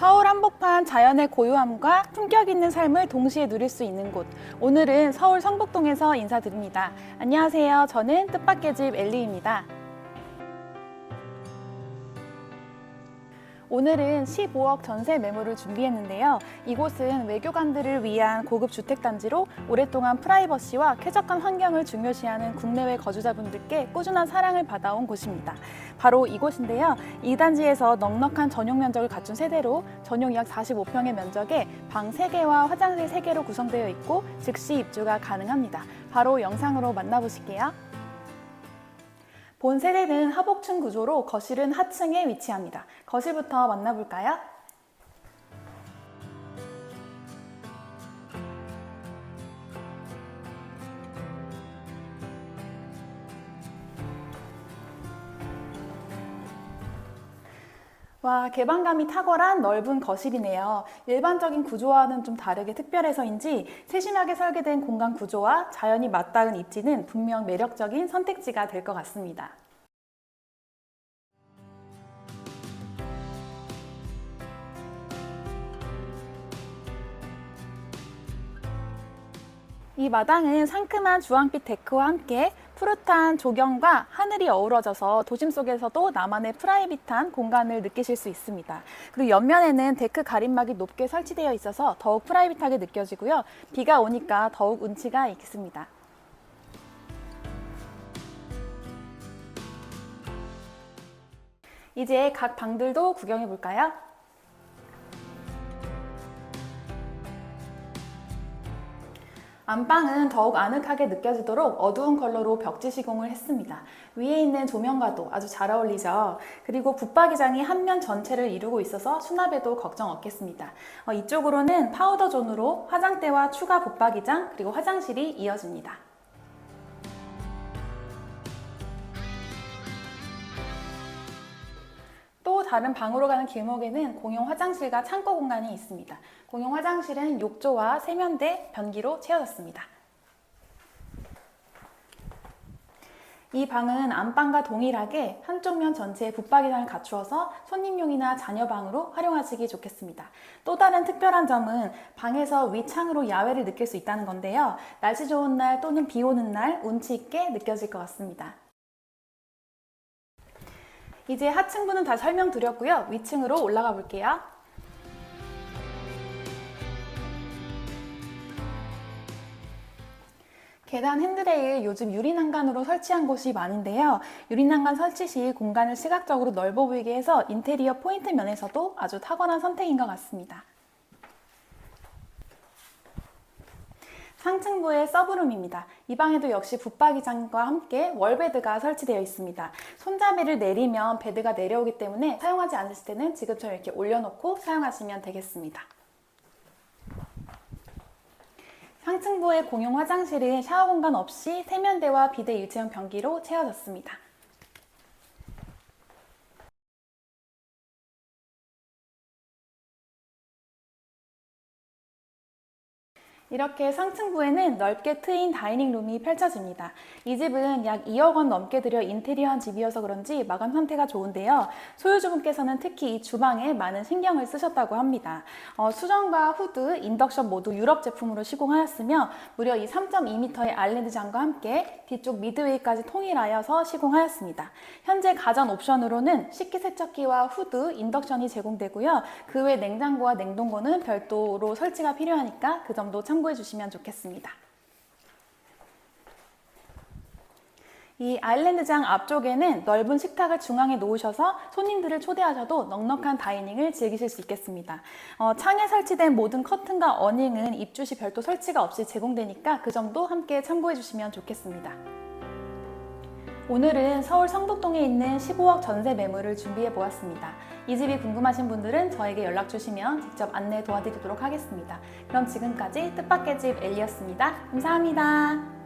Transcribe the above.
서울 한복판 자연의 고요함과 품격 있는 삶을 동시에 누릴 수 있는 곳. 오늘은 서울 성북동에서 인사드립니다. 안녕하세요. 저는 뜻밖의 집 엘리입니다. 오늘은 15억 전세 매물을 준비했는데요. 이곳은 외교관들을 위한 고급 주택단지로 오랫동안 프라이버시와 쾌적한 환경을 중요시하는 국내외 거주자분들께 꾸준한 사랑을 받아온 곳입니다. 바로 이곳인데요. 이 단지에서 넉넉한 전용 면적을 갖춘 세대로 전용 약 45평의 면적에 방 3개와 화장실 3개로 구성되어 있고 즉시 입주가 가능합니다. 바로 영상으로 만나보실게요. 본 세대는 하복층 구조로 거실은 하층에 위치합니다. 거실부터 만나볼까요? 와, 개방감이 탁월한 넓은 거실이네요. 일반적인 구조와는 좀 다르게 특별해서인지 세심하게 설계된 공간 구조와 자연이 맞닿은 입지는 분명 매력적인 선택지가 될 것 같습니다. 이 마당은 상큼한 주황빛 데크와 함께 푸릇한 조경과 하늘이 어우러져서 도심 속에서도 나만의 프라이빗한 공간을 느끼실 수 있습니다. 그리고 옆면에는 데크 가림막이 높게 설치되어 있어서 더욱 프라이빗하게 느껴지고요. 비가 오니까 더욱 운치가 있습니다. 이제 각 방들도 구경해 볼까요? 안방은 더욱 아늑하게 느껴지도록 어두운 컬러로 벽지 시공을 했습니다. 위에 있는 조명과도 아주 잘 어울리죠. 그리고 붙박이장이 한 면 전체를 이루고 있어서 수납에도 걱정 없겠습니다. 어, 이쪽으로는 파우더 존으로 화장대와 추가 붙박이장 그리고 화장실이 이어집니다. 다른 방으로 가는 길목에는 공용 화장실과 창고 공간이 있습니다. 공용 화장실은 욕조와 세면대, 변기로 채워졌습니다. 이 방은 안방과 동일하게 한쪽 면 전체에 붙박이장을 갖추어서 손님용이나 자녀방으로 활용하시기 좋겠습니다. 또 다른 특별한 점은 방에서 위창으로 야외를 느낄 수 있다는 건데요. 날씨 좋은 날 또는 비 오는 날 운치 있게 느껴질 것 같습니다. 이제 하층부는 다 설명드렸고요. 위층으로 올라가 볼게요. 계단 핸드레일 요즘 유리난간으로 설치한 곳이 많은데요. 유리난간 설치 시 공간을 시각적으로 넓어 보이게 해서 인테리어 포인트 면에서도 아주 탁월한 선택인 것 같습니다. 상층부의 서브룸입니다. 이 방에도 역시 붙박이장과 함께 월베드가 설치되어 있습니다. 손잡이를 내리면 베드가 내려오기 때문에 사용하지 않으실 때는 지금처럼 이렇게 올려놓고 사용하시면 되겠습니다. 상층부의 공용 화장실은 샤워 공간 없이 세면대와 비대 일체형 변기로 채워졌습니다. 이렇게 상층부에는 넓게 트인 다이닝룸이 펼쳐집니다. 이 집은 약 2억 원 넘게 들여 인테리어한 집이어서 그런지 마감 상태가 좋은데요. 소유주분께서는 특히 이 주방에 많은 신경을 쓰셨다고 합니다. 어, 수전과 후드, 인덕션 모두 유럽 제품으로 시공하였으며 무려 이 3.2m의 아일랜드장과 함께 뒤쪽 미드웨이까지 통일하여서 시공하였습니다. 현재 가전 옵션으로는 식기세척기와 후드, 인덕션이 제공되고요. 그 외 냉장고와 냉동고는 별도로 설치가 필요하니까 그 점도 참고해 주시면 좋겠습니다. 이 아일랜드장 앞쪽에는 넓은 식탁을 중앙에 놓으셔서 손님들을 초대하셔도 넉넉한 다이닝을 즐기실 수 있겠습니다. 어, 창에 설치된 모든 커튼과 어닝은 입주 시 별도 설치가 없이 제공되니까 그 점도 함께 참고해 주시면 좋겠습니다. 오늘은 서울 성북동에 있는 15억 전세 매물을 준비해 보았습니다. 이 집이 궁금하신 분들은 저에게 연락 주시면 직접 안내 도와드리도록 하겠습니다. 그럼 지금까지 뜻밖의 집 엘리였습니다. 감사합니다.